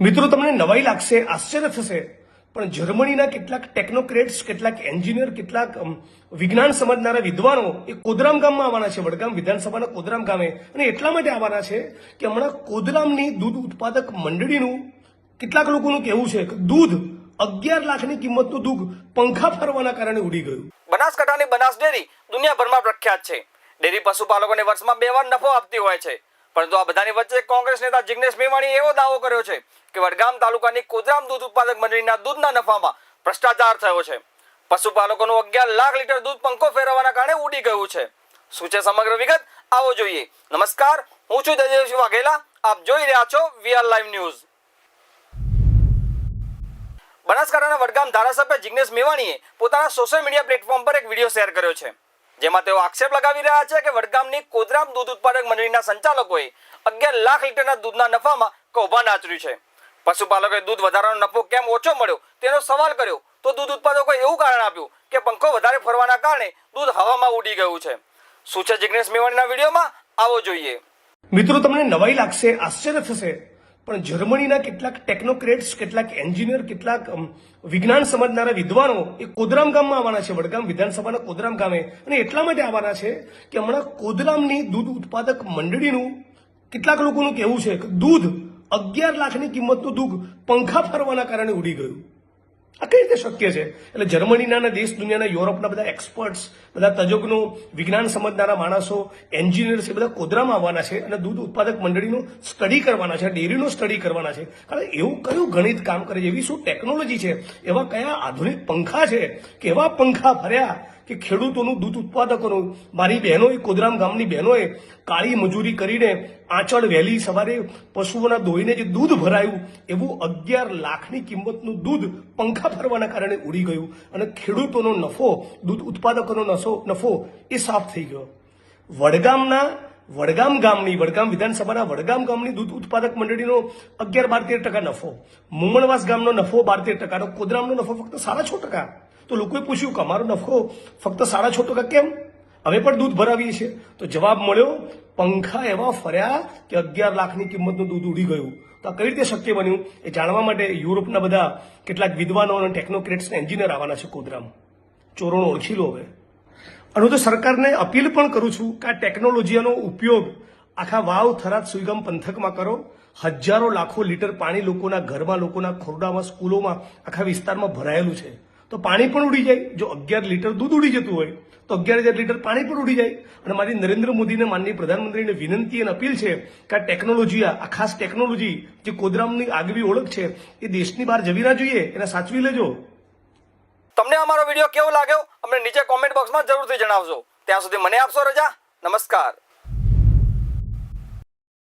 મિત્રો, તમને નવાઈ લાગશે, આશ્ચર્ય થશે, પણ જર્મનીના કેટલાક ટેકનોક્રેટ્સ, કેટલાક એન્જિનિયર, કેટલાક વિજ્ઞાન સમજનારા વિદ્વાનો એ કોદરામ ગામમાં આવવાના છે, વડગામ વિધાનસભાના કોદરામ ગામે. અને એટલા માટે આવવાના છે કે હમણાં કોદરામની દૂધ ઉત્પાદક મંડળીનું કેટલાક લોકોનું કહેવું છે કે દૂધ અગિયાર લાખની કિંમતનું દૂધ પંખા ફરવાના કારણે ઉડી ગયું. બનાસકાંઠાની બનાસ ડેરી દુનિયાભરમાં પ્રખ્યાત છે. ડેરી પશુપાલકોને વર્ષમાં બે વાર નફો આપતી હોય છે. પરંતુ આ બધાની વચ્ચે કોંગ્રેસ નેતા જિગ્નેશ મેવાણીએ એવો દાવો કર્યો છે કે વડગામ તાલુકાની કોદરામ દૂધ ઉત્પાદક મંડળીના દૂધના નફામાં ભ્રષ્ટાચાર થયો છે. પશુપાલકોનું અગિયાર લાખ લીટર દૂધ પંખો ફેરવવાના કારણે ઉડી ગયું છે. શું છે સમગ્ર વિગત? આવો જોઈએ. નમસ્કાર, હું છું તેજસ્વી વાઘેલા. આપ જોઈ રહ્યા છો વીઆર લાઈવ ન્યૂઝ. બનાસકાંઠાના વડગામ ધારાસભ્ય જિગ્નેશ મેવાણીએ પોતાના સોશિયલ મીડિયા પ્લેટફોર્મ પર એક વીડિયો શેર કર્યો છે. જેમાં તેઓ આક્ષેપ લગાવી રહ્યા છે કે વડગામની કોદરામ દૂધ ઉત્પાદક મંડળીના સંચાલકોએ અગિયાર લાખ લીટરના દૂધના નફામાં કૌભાંડ આચર્યું છે. પશુપાલકોએ દૂધ વધારાનો નફો કેમ ઓછો મળ્યો તેનો સવાલ કર્યો. તો દૂધ ઉત્પાદકોએ એવું કારણ આપ્યું કે પંખો વધારે ફરવાના કારણે દૂધ હવામાં ઉડી ગયું છે. શું છે જિગ્નેશ મેવાણીના વિડીયોમાં? આવો જોઈએ. મિત્રો, તમને નવાઈ લાગશે, આશ્ચર્ય થશે. પણ જર્મનીના કેટલાક ટેકનોક્રેટ્સ કેટલાક એન્જિનિયર કેટલાક વિજ્ઞાન સમજનારા વિદ્વાનો એ કોદરામ ગામમાં આવવાના છે, વડગામ વિધાનસભાના કોદરામ ગામે. અને એટલા માટે આવવાના છે કે હમણાં કોદરામની દૂધ ઉત્પાદક મંડળીનું કેટલાક લોકોનું કહેવું છે કે દૂધ અગિયાર લાખની કિંમતનું દૂધ પંખા ફરવાના કારણે ઉડી ગયું. આ કઈ રીતે શક્ય છે? એટલે જર્મનીના દેશ દુનિયાના, યુરોપના બધા એક્સપર્ટ્સ બધા તજજ્ઞો, વિજ્ઞાન સમજનારા માણસો એન્જિનિયર્સ એ બધા કોદરામાં આવવાના છે અને દૂધ ઉત્પાદક મંડળીનો સ્ટડી કરવાના છે ડેરીનો સ્ટડી કરવાના છે. કારણ એવું કયું ગણિત કામ કરે છે? એવી શું ટેકનોલોજી છે? એવા કયા આધુનિક પંખા છે? કેવા પંખા ફર્યા? કે ખેડૂતોનું દૂધ ઉત્પાદકોનું, મારી બહેનોએ, કોદરામ ગામની બહેનોએ કાળી મજૂરી કરીને આંચળ વહેલી સવારે પશુઓના દોઈને જે દૂધ ભરાયું. એવું અગિયાર લાખની કિંમતનું દૂધ પંખા ફરવાના કારણે ઉડી ગયું અને ખેડૂતોનો નફો, દૂધ ઉત્પાદકોનો નફો નફો એ સાફ થઈ ગયો. વડગામના, વડગામ ગામની, વડગામ વિધાનસભાના વડગામ ગામની દૂધ ઉત્પાદક મંડળીનો અગિયાર બાર તેર ટકા નફો. મુમણવાસ ગામનો નફો બાર તેર ટકાનો, કોદરામનો નફો ફક્ત સાડા છ ટકા. તો લોકોએ પૂછ્યું કે અમારો નફો ફક્ત સાડા છ ટકા કેમ? અમે પણ દૂધ ભરાવીએ છીએ. તો જવાબ મળ્યો, પંખા એવા ફર્યા કે અગિયાર લાખની કિંમતનું દૂધ ઉડી ગયું. તો આ કઈ રીતે શક્ય બન્યું? એ જાણવા માટે યુરોપના બધા કેટલાક વિદ્વાનો અને ટેકનોક્રેટ્સ એન્જિનિયર આવવાના છે કોદરામ ચોરોનો ઓળખી લો હવે. અને હું તો સરકારને અપીલ પણ કરું છું કે આ ટેકનોલોજીનો ઉપયોગ આખા વાવ, થરાદ, સુઈગમ પંથકમાં કરો. હજારો લાખો લીટર પાણી લોકોના ઘરમાં, લોકોના ખોરડામાં, સ્કૂલોમાં, આખા વિસ્તારમાં ભરાયેલું છે. તો પાણી પણ ઉડી જાય. જો અગિયાર લીટર દૂધ ઉડી જતું હોય, તો અગિયાર હજાર લીટર પાણી પણ ઉડી જાય. અને મારી નરેન્દ્ર મોદીને માનનીય પ્રધાનમંત્રીને વિનંતી અને અપીલ છે કે આ ટેકનોલોજી, આ ખાસ ટેકનોલોજી જે કોદરામની આગવી ઓળખ છે, એ દેશની બહાર જવી ના જોઈએ. એને સાચવી લેજો. તમને અમારો વીડિયો કેવો લાગ્યો? અમને નીચે કોમેન્ટ બોક્સમાં જરૂરથી જણાવજો. ત્યાં સુધી મને આપશો રજા. નમસ્કાર.